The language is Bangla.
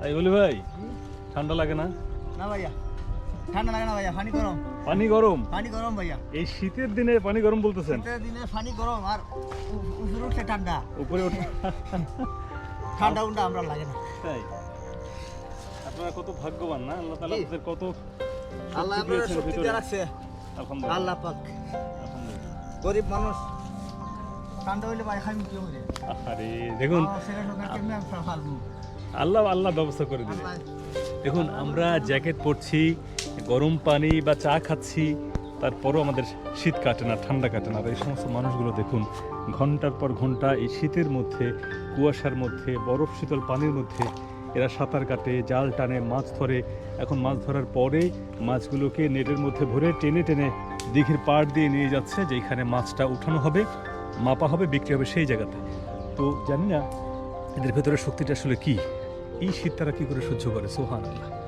তাই বলি ভাই ঠান্ডা লাগে না? না ভাইয়া ঠান্ডা লাগে না ভাইয়া পানি গরম। পানি গরম? পানি গরম ভাইয়া। এই শীতের দিনে পানি গরম বলতেছেন? শীতের দিনে পানি গরম আর উপরে উঠছে ঠান্ডা। উপরে ওঠে ঠান্ডা উন্ডা আমরা লাগে না। তাই? আপনারা কত ভাগ্যবান না? আল্লাহ তাআলা আপনাদের কত আল্লাহ দিয়েছেন শক্তি দিয়ে রাখছে আলহামদুলিল্লাহ। আল্লাহ পাক। আলহামদুলিল্লাহ। গরিব মানুষ ঠান্ডা হইলে ভাই খাই কি হইলে আরে দেখুন সেটা সরকার কেমনে ফালবো আল্লাহ আল্লাহ ব্যবস্থা করে দিবে। দেখুন আমরা জ্যাকেট পরছি গরম পানি বা চা খাচ্ছি তারপরও আমাদের শীত কাটে না ঠান্ডা কাটে না। আর এই সমস্ত মানুষগুলো দেখুন ঘণ্টার পর ঘণ্টা এই শীতের মধ্যে কুয়াশার মধ্যে বরফ শীতল পানির মধ্যে এরা সাঁতার কাটে জাল টানে মাছ ধরে। এখন মাছ ধরার পরে মাছগুলোকে নেটের মধ্যে ভরে টেনে টেনে দিঘির পাড় দিয়ে নিয়ে যাচ্ছে যেখানে মাছটা উঠানো হবে মাপা হবে বিক্রি হবে সেই জায়গাতে। তো জানি না এদের ভেতরে শক্তিটা আসলে কি? এই শীত তারা কি করে সহ্য করে? সোহান আল্লাহ